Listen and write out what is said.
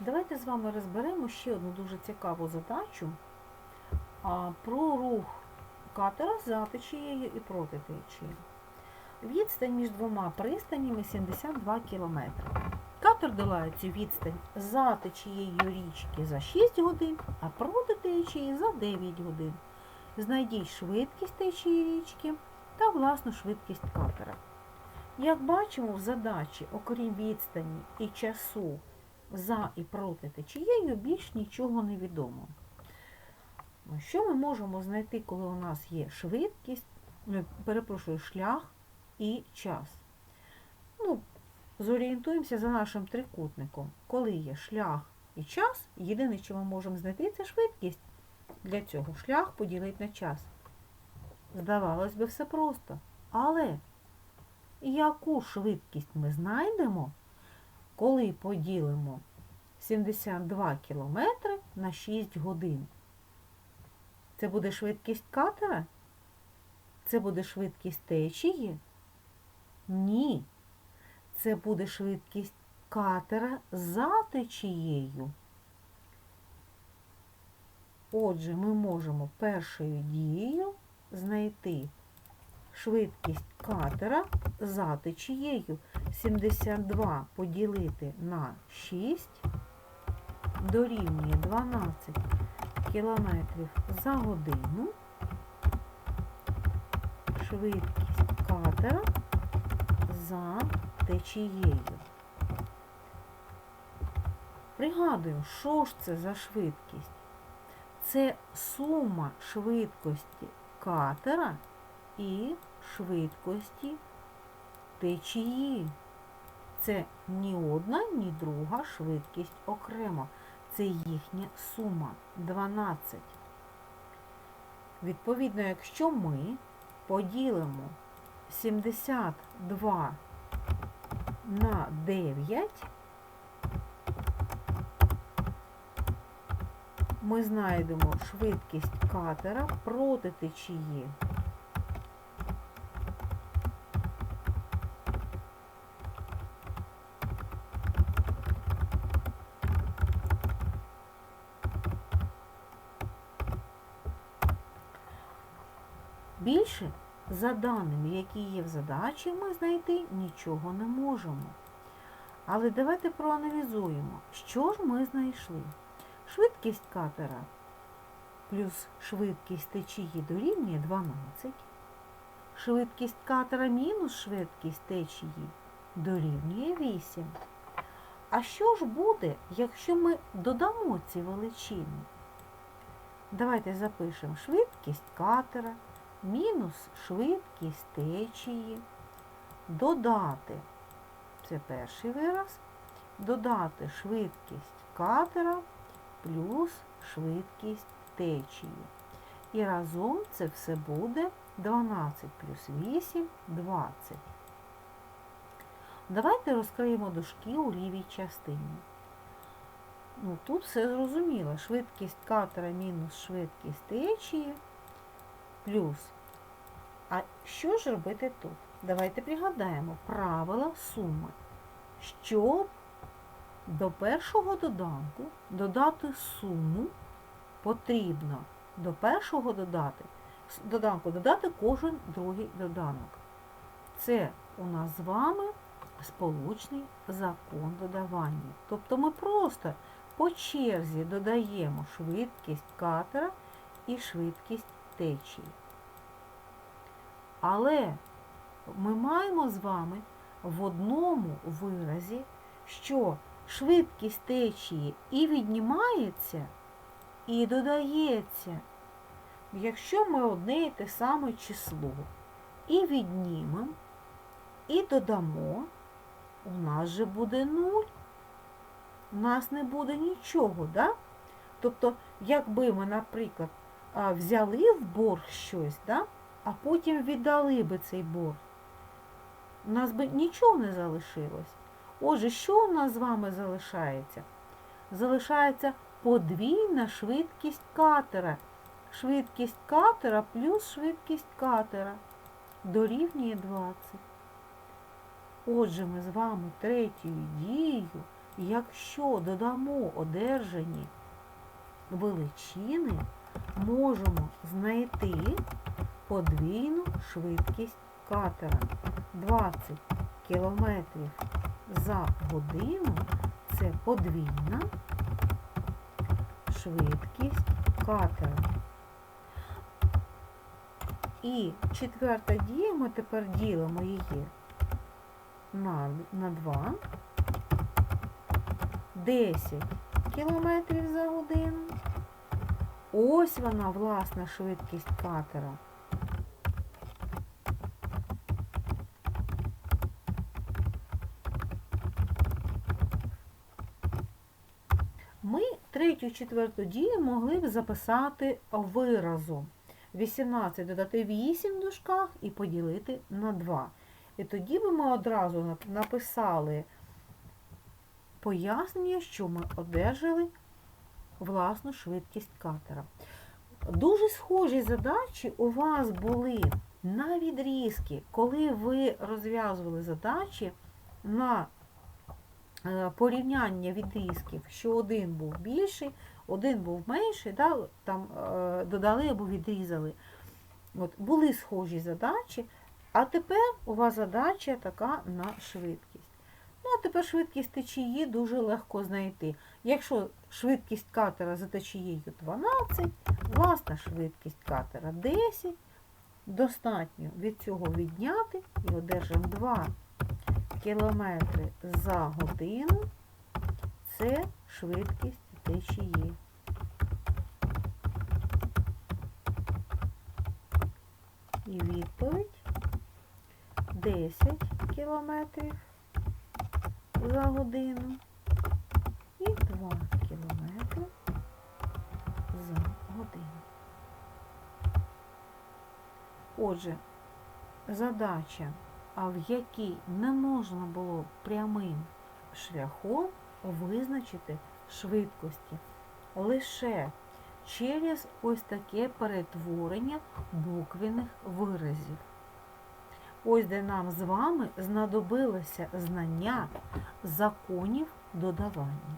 Давайте з вами розберемо ще одну дуже цікаву задачу про рух катера за течією і проти течії. Відстань між двома пристанями 72 км. Катер долає цю відстань за течією річки за 6 годин, а проти течії за 9 годин. Знайдіть швидкість течії річки та власну швидкість катера. Як бачимо в задачі, окрім відстані і часу за і проти течією, більш нічого не відомо. Що ми можемо знайти, коли у нас є швидкість, е, перепрошую, шлях і час? Ну, зорієнтуємося за нашим трикутником. Коли є шлях і час, єдине, що ми можемо знайти, це швидкість. Для цього шлях поділить на час. Здавалось би, все просто. Але яку швидкість ми знайдемо, коли поділимо 72 км на 6 годин? Це буде швидкість катера? Це буде швидкість течії? Ні. Це буде швидкість катера за течією. Отже, ми можемо першою дією знайти швидкість катера за течією. 72 поділити на 6 дорівнює 12 кілометрів за годину. Швидкість катера за течією. Пригадуємо, що ж це за швидкість? Це сума швидкості катера і швидкості течії. Це ні одна, ні друга швидкість окремо. Це їхня сума 12. Відповідно, якщо ми поділимо 72 на 9, ми знайдемо швидкість катера проти течії. Більше за даними, які є в задачі, ми знайти нічого не можемо. Але давайте проаналізуємо, що ж ми знайшли. Швидкість катера плюс швидкість течії дорівнює 12. Швидкість катера мінус швидкість течії дорівнює 8. А що ж буде, якщо ми додамо ці величини? Давайте запишемо швидкість катера мінус швидкість течії, додати, це перший вираз, додати швидкість катера плюс швидкість течії. І разом це все буде 12 плюс 8 20. Давайте розкриємо дужки у лівій частині. Ну, Тут все зрозуміло. Швидкість катера мінус швидкість течії плюс. А що ж робити тут? Давайте пригадаємо правила суми. Щоб до першого доданку додати суму, потрібно до першого додати, доданку додати кожен другий доданок. Це у нас з вами сполучний закон додавання. Тобто ми просто по черзі додаємо швидкість катера і швидкість течії. Але ми маємо з вами в одному виразі, що швидкість течії і віднімається, і додається. Якщо ми одне і те саме число і віднімемо, і додамо, у нас же буде нуль. У нас не буде нічого, да? Тобто, якби ми, наприклад, взяли в борг щось, да? А потім віддали би цей борг, у нас би нічого не залишилось. Отже, що у нас з вами залишається? Залишається подвійна швидкість катера. Швидкість катера плюс швидкість катера дорівнює 20. Отже, ми з вами третьою дією якщо додамо одержані величини, можемо знайти подвійну швидкість катера. 20 км за годину це подвійна швидкість катера. І четверта дія, ми тепер ділимо її на, на 2. 10 км за годину. Ось вона, власна швидкість катера. Третю, четверту дію могли б записати виразом. 18 додати 8 в дужках і поділити на 2. І тоді би ми одразу написали пояснення, що ми одержали власну швидкість катера. Дуже схожі задачі у вас були на відрізки, коли ви розв'язували задачі на е, порівняння відрізків, що один був більший, один був менший, да, там е, додали або відрізали. От, були схожі задачі, а тепер у вас задача така на швидкість. Ну, а тепер швидкість течії дуже легко знайти. Якщо швидкість катера за течією 12, власна швидкість катера 10, достатньо від цього відняти і одержимо 2 км за годину. Це швидкість течії. І відповідь 10 кілометрів за годину і 2 кілометри за годину. Отже, задача, в якій не можна було прямим шляхом визначити швидкості лише через ось таке перетворення буквених виразів. Ось де нам з вами знадобилося знання законів додавання.